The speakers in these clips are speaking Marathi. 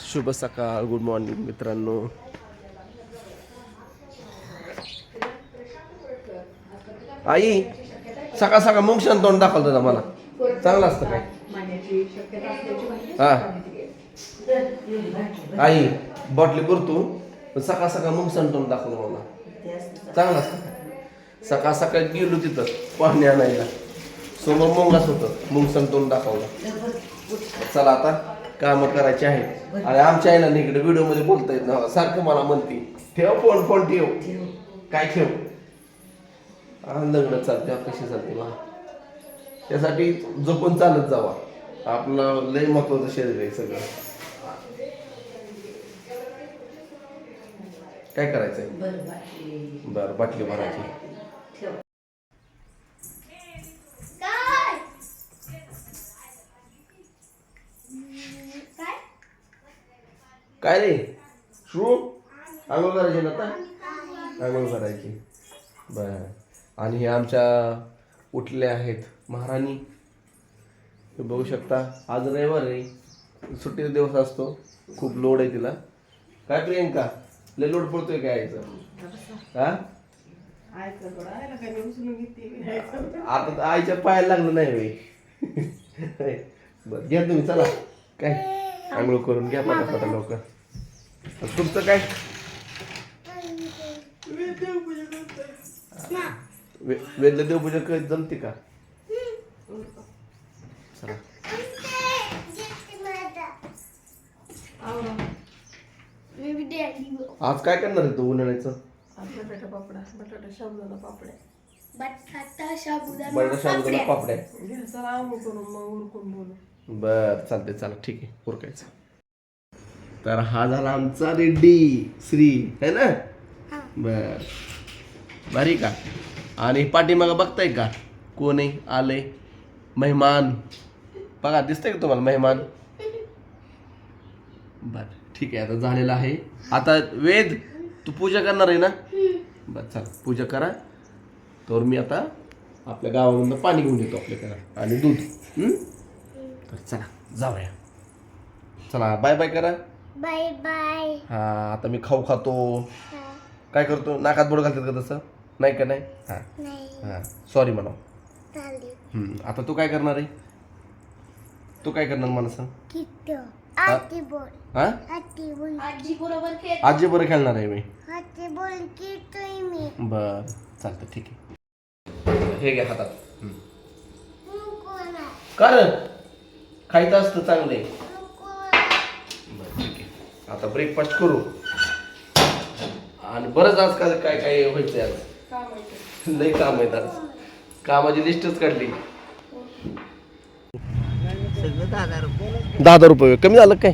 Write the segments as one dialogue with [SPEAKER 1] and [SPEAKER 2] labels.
[SPEAKER 1] शुभ सकाळ गुड मॉर्निंग मित्रांनो. आई सकाळ सकाळ मुंगशान तोंड दाखवतो मला. चांगलं असतं काय? हा. आई बॉटली करतो पण सकाळ सकाळ शांत तोंड दाखवतो मला. चांगलं असतं सकाळ सकाळ गेलो तिथं पाणी आणायला. समोर मुंगाच होतं मुंगसन तोंड दाखवलं. चला आता. काम करायची आहेत. आणि आमच्या आईला इकडे व्हिडिओमध्ये बोलता येत ना सारखं मला म्हणते ठेव फोन फोन ठेव. काय ठेव? लग्न चालते कशी चालते मला त्यासाठी जपून चालत जावा. आपलं लय महत्वाचं शरीर आहे सगळं. काय करायचंय? बर बाटली भरायची. काय रे? शू आंघोळ करायची ना आता? आंघोळ करायची. बर. आणि हे आमच्या उठल्या आहेत महाराणी. बघू शकता आज रविवार आहे. सुट्टीचा दिवस असतो. खूप लोड आहे तिला. काय प्रियंका? लय लोड पडतोय काय यायचं? हा? आता तर आईच्या पायाला लागलं नाही वे बर घ्या तुम्ही चला. काय? आंघोळ करून घ्या पटापटा लवकर. तुमचं काय? वे- देवपूजा कधी जमते का? चला. आज काय करणार आहे तू उन्हाळ्याचं?
[SPEAKER 2] बटाटा पापडा बटाटा शाबुदाना पापड्या
[SPEAKER 3] बटाटा साबुदाणा
[SPEAKER 1] बटाटा शाबुदाना पापड्या
[SPEAKER 2] घ्या चला आंघोळ करून मग उरकून बोलू.
[SPEAKER 1] बर चालते चला ठीक आहे उरकायचं. तर हा झाला आमचा रेड्डी श्री है ना? बर. भारी का? आणि पाठीमागं बघताय का? कोण आहे आले? मेहमान. बघा दिसतंय का तुम्हाला मेहमान? बर ठीक आहे आता झालेलं आहे. आता वेद तू पूजा करणार आहे ना? बर चला पूजा करा. तर मी आता आपल्या गावामधनं पाणी घेऊन येतो आपल्याकडे. आणि दूध? तर चला जाऊया. चला बाय बाय करा.
[SPEAKER 3] Bye bye.
[SPEAKER 1] हा आता मी खाऊ खातो. काय करतो? नाकात बोट घालतात का तसं? नाही का नाही? हा.
[SPEAKER 3] नाही.
[SPEAKER 1] हा. सॉरी म्हणा आता तू काय करणार आहे? तू काय करणार मला सांग? हा?
[SPEAKER 2] आजी बरोबर
[SPEAKER 1] खेळणार आहे मी. बर. चालतं ठीक आहे. हे घ्या हातात. कर. खायचं असतं चांगले. आता ब्रेकफास्ट करू. आणि बरंच आज काय काय काय व्हायचं आज
[SPEAKER 2] का माहिती
[SPEAKER 1] लई काम आहेत आज. कामाची लिस्टच काढली. दहा हजार रुपये. कमी झालं काय?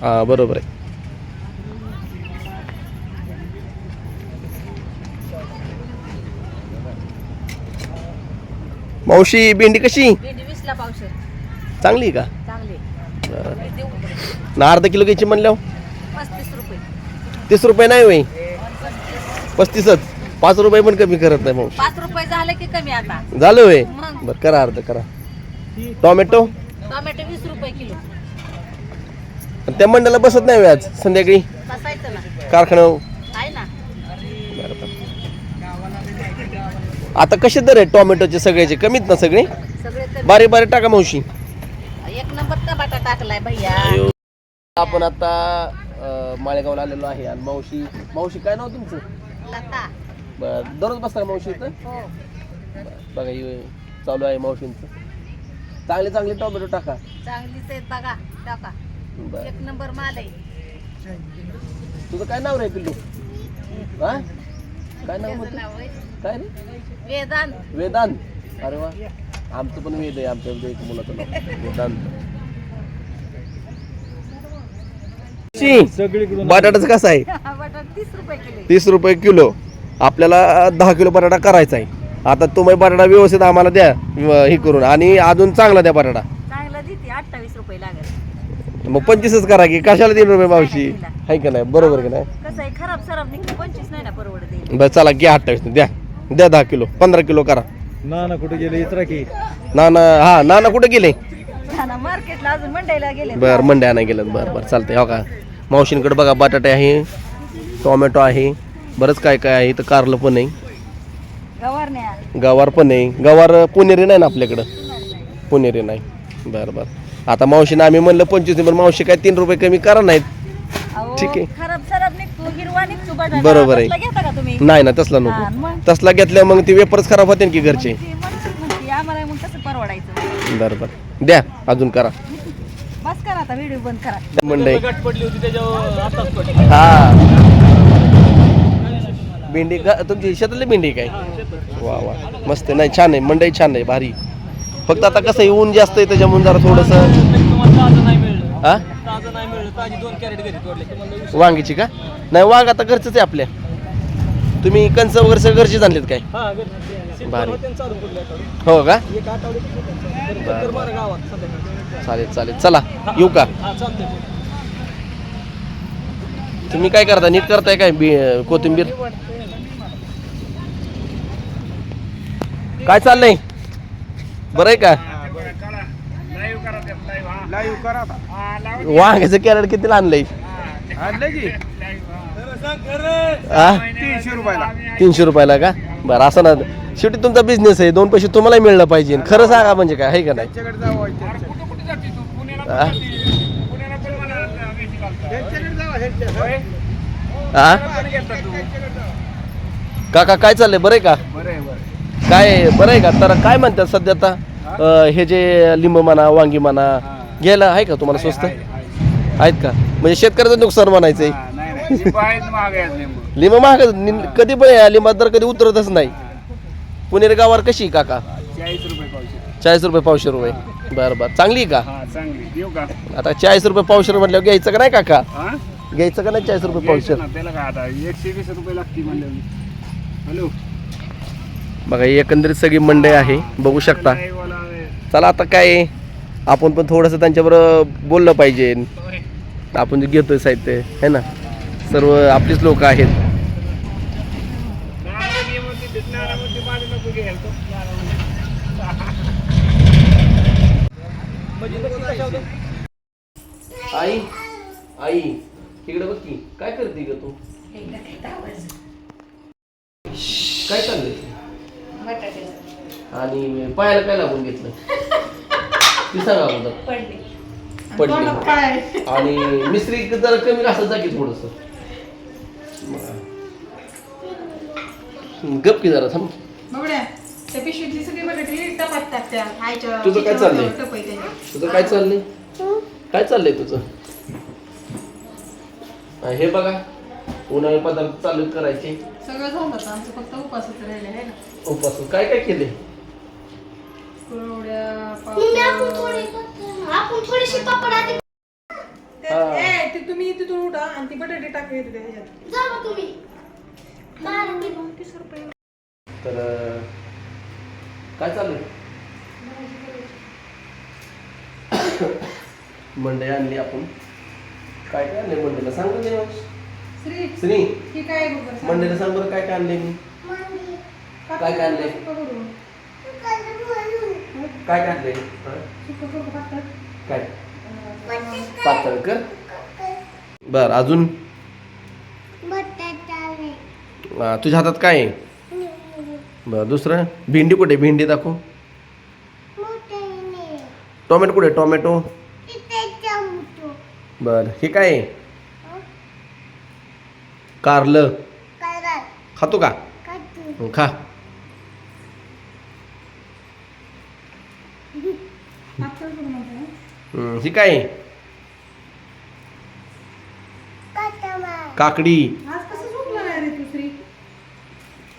[SPEAKER 1] हा बरोबर आहे. मावशी भेंडी कशी?
[SPEAKER 2] भेंडी वीसला पावशेर.
[SPEAKER 1] चांगली आहे का?
[SPEAKER 2] चांगले.
[SPEAKER 1] बरं.
[SPEAKER 2] देऊ
[SPEAKER 1] ना अर्धा किलो घ्यायची म्हणल्यावर?
[SPEAKER 2] पस्तीस रुपये.
[SPEAKER 1] तीस रुपये नाही होई पस्तीसच. पाच रुपये पण कमी करत नाही मावशी.
[SPEAKER 2] पाच रुपये झाले की कमी आता.
[SPEAKER 1] झालं होय?
[SPEAKER 2] मग.
[SPEAKER 1] बर करा अर्ध करा. टोमॅटो?
[SPEAKER 2] टोमॅटो वीस रुपये किलो.
[SPEAKER 1] त्या मंडळाला बसत नाही आज संध्याकाळी?
[SPEAKER 2] बसायचं ना.
[SPEAKER 1] कारखाना
[SPEAKER 2] आहे ना.
[SPEAKER 1] आता कसे दर आहे टोमॅटोचे सगळ्याचे? कमीत ना सगळे?
[SPEAKER 2] सगळे तर
[SPEAKER 1] बारे बारे टाका मावशी.
[SPEAKER 2] टमाटा टाकलाय भैया.
[SPEAKER 1] आपण आता अं, माळेगावला आलेलो आहे आणि मावशी मावशी काय नाव तुमचं?
[SPEAKER 2] लता.
[SPEAKER 1] बर दररोज बसता का मावशी इथं?
[SPEAKER 2] हो.
[SPEAKER 1] बघा हे चालू आहे मावशींचं. चांगले चांगले टोमॅटो टाका.
[SPEAKER 2] चांगलीच आहेत बघा टाका.
[SPEAKER 1] बर.
[SPEAKER 2] एक नंबर माल आहे.
[SPEAKER 1] तुझं काय नाव रे पिल्लू? हा? काय नाव
[SPEAKER 2] त्याचं
[SPEAKER 1] म्हणतो
[SPEAKER 2] नाव आहे?
[SPEAKER 1] काय रे?
[SPEAKER 2] वेदांत.
[SPEAKER 1] वेदांत. अरे वा. आमचं पण वेद आहे आमच्या एक मुलाचं नाव. वेदांत. बटाटाचं कसं आहे?
[SPEAKER 2] बटाटा तीस रुपये किलो
[SPEAKER 1] तीस रुपये किलो. आपल्याला दहा किलो बटाटा करायचा आहे. आता तुम्ही बटाटा व्यवस्थित आम्हाला द्या हे करून. आणि अजून चांगला द्या बटाटा.
[SPEAKER 2] चांगला देते अठ्ठावीस रुपये लागेल.
[SPEAKER 1] मग पंचवीसच करा की कशाला तीन रुपये मावशी? आहे का नाही? बरोबर की नाही?
[SPEAKER 2] कसं आहे खराब सराब निघते पंचवीस नाही ना परवडत
[SPEAKER 1] बरं चला घ्या अठ्ठावीस द्या. द्या दहा किलो पंधरा किलो करा.
[SPEAKER 4] ना ना कुठे गेले? इतरा की.
[SPEAKER 1] नाना हा नाना कुठे गेले?
[SPEAKER 2] मार्केटला अजून मंडईला गेले.
[SPEAKER 1] बर मंड्या गेलं बरं बरं चालतंय हो का? मावशींकडे बघा बटाटे आहे टोमॅटो आहे बरंच काय काय आहे इथं कारलं पण आहे. गवार पण आहे. गवार पुणेरी नाही ना आपल्याकडं? पुणेरी नाही. बरं बरं. आता मावशीनं आम्ही म्हणलं पंचवीस पण मावशी काय तीन रुपये कमी करा नाहीत. ठीक आहे. बरोबर आहे. नाही ना तसला नको? तसला घेतल्या मग ती वेपरच खराब होते की घरचे. बरं बरं. द्या अजून करा.
[SPEAKER 2] बस करा आता व्हिडिओ बंद करा.
[SPEAKER 1] मंडई
[SPEAKER 4] गट पडली होती त्याच्यावर आताच पडली.
[SPEAKER 1] हा. भेंडी का तुमची शेतातली भेंडी काय? वा वा. मस्त. नाही छान आहे. मंडई छान आहे भारी. फक्त आता कसं आहे, ऊन जास्त आहे त्याच्यामुळे जरा थोडस
[SPEAKER 4] तुम्हाला ताजं नाही मिळलं.
[SPEAKER 1] हा?
[SPEAKER 4] ताजं नाही मिळलं. ताजी दोन कॅरेट घरी तोडले. तुम्हाला वीस-
[SPEAKER 1] वांगीची का? नाही वांग आता घरचंच आहे आपल्या. तुम्ही कंच वगैरे सगळं घरचीच आणलेत काय?
[SPEAKER 4] हा घरी. सीट
[SPEAKER 1] भारी.
[SPEAKER 4] पण होते आणि चालू पडले आठवडे.
[SPEAKER 1] हो का?
[SPEAKER 4] एक मारा गावात.
[SPEAKER 1] चालेल चालेल. चला येऊ का? तुम्ही काय करता? नीट करताय काय बी कोथिंबीर? काय चाललंय? बरं आहे का? वांग्याचं कॅरेट कितीला आणलंय?
[SPEAKER 4] तीनशे रुपयाला.
[SPEAKER 1] तीनशे रुपयाला का? बरं असं ना. शेवटी तुमचा बिझनेस आहे. दोन पैसे तुम्हाला मिळलं पाहिजे. खरं सांगा म्हणजे काय आहे का नाही? हा? हा? काका काय चाललंय? बरं आहे का? काय बरं आहे का? तर काय म्हणतात सध्या आता? अं, हे जे लिंब म्हणा वांगी म्हणा घ्यायला आहे का तुम्हाला स्वस्त? आहेत का? म्हणजे शेतकऱ्याचं नुकसान म्हणायचंय लिंब महाग नि- कधी पण या लिंबात दर कधी उतरतच नाही. पुणेर गावावर कशी आहे काका?
[SPEAKER 5] चाळीस रुपये पावशे
[SPEAKER 1] चाळीस रुपये पावशे रुपये. बरं बरं. चांगली आहे का?
[SPEAKER 5] हा चांगली. देऊ का?
[SPEAKER 1] आता चाळीस रुपये पावशे म्हटल्यावर घ्यायचं का नाही काका?
[SPEAKER 5] हा?
[SPEAKER 1] घ्यायचं का नाही चाळीस रुपये पावशे
[SPEAKER 5] घ्यायचं ना, त्याला काय आता एकशे वीस रुपये लागतील म्हणलं हॅलो?
[SPEAKER 1] बघा ही एकंदरीत सगळी मंडई आहे. बघू शकता. चला आता काय आहे, आपण पण थोडंसं त्यांच्याबरोबर बोललं पाहिजे. आपण जे घेतोय साहित्य है ना? सर्व आपलीच लोक आहेत. आई आई इकडे बघ की काय करते ग तू? काय चाललंय? आणि पायाला काय लागून घेतलं? ती सांगा अगोदर. पडली. आणि मिस्त्री जरा कमी असं जा की थोडस. गप की जरा थांब.
[SPEAKER 6] त्या पिशवीतली सगळी बटाटे टपात टाकत्या आईच्या
[SPEAKER 1] तुझं काय चाललंय? तुझं काय चाललंय? काय चाललंय तुझं? हा, हे बघा उन्हाळे पदार्थ चालू करायचे.
[SPEAKER 6] सगळं झालं आता आमचं फक्त उपासच राहिले आहे ना?
[SPEAKER 1] उपासून काय काय केले
[SPEAKER 6] कुरवड्या
[SPEAKER 3] मम्मी आपण
[SPEAKER 6] पापड.
[SPEAKER 3] थोडी आपण थोडीशी पापड आधी
[SPEAKER 6] ते- ए, ते तुम्ही तिथून उठा आणि ती बटाटे टाकले येते
[SPEAKER 3] तुम्ही. मार मी
[SPEAKER 1] तर अं, काय चालू मंडई आणली आपण. काय काय आणले मंडईला सांग देवांश.
[SPEAKER 6] श्री आहे
[SPEAKER 1] मंडईला सांग बरं काय काय आणले मी. काय काय
[SPEAKER 3] म्हणून
[SPEAKER 1] काय काय आणले? काय? पातळ कर बर अजून? तुझ्या हातात काय आहे? बर दुसरं? भेंडी कुठे भेंडी दाखव. टोमॅटो कुठे टोमॅटो. बर हे काय आहे? कारलं. खातो का? खा. हं, काय काकडी
[SPEAKER 6] आज कसं झोपला नाही रे तू श्री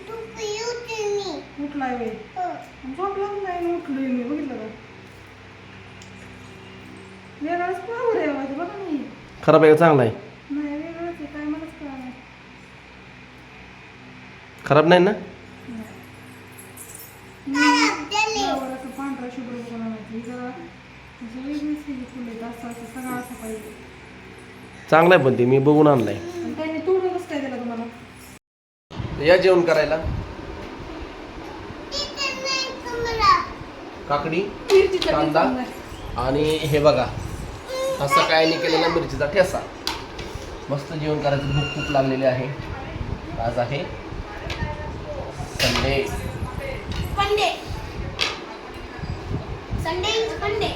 [SPEAKER 3] तू पिऊ हो
[SPEAKER 6] झोपलाच नाही उठलोय मी बघितलं का? वेगळाच पावर आहे आवाज बघा नाही
[SPEAKER 1] खराब आहे का चांगला आहे.
[SPEAKER 6] नाही वेगळंच आहे काय मलाच कळलं नाही.
[SPEAKER 1] खराब नाही ना?
[SPEAKER 3] खराब झाले
[SPEAKER 6] त्यावर असं पांढरा शुभ्र बघून आणायचं ही जरा असं वेगळीच फुलं आहेत असं असं सगळं असं पाहिजे.
[SPEAKER 1] चांगला आहे पण ते मी बघून आणलाय.
[SPEAKER 6] आणि त्याने तोडून कसं काय दिला तुम्हाला?
[SPEAKER 1] या जेवण करायला. काकडी कांदा आणि हे बघा असं काय नाही केलेला मिरचीचा ठेसा मस्त जेवण करायचं भूक खूप लागलेली आहे. आज आहे संडे संडे संडे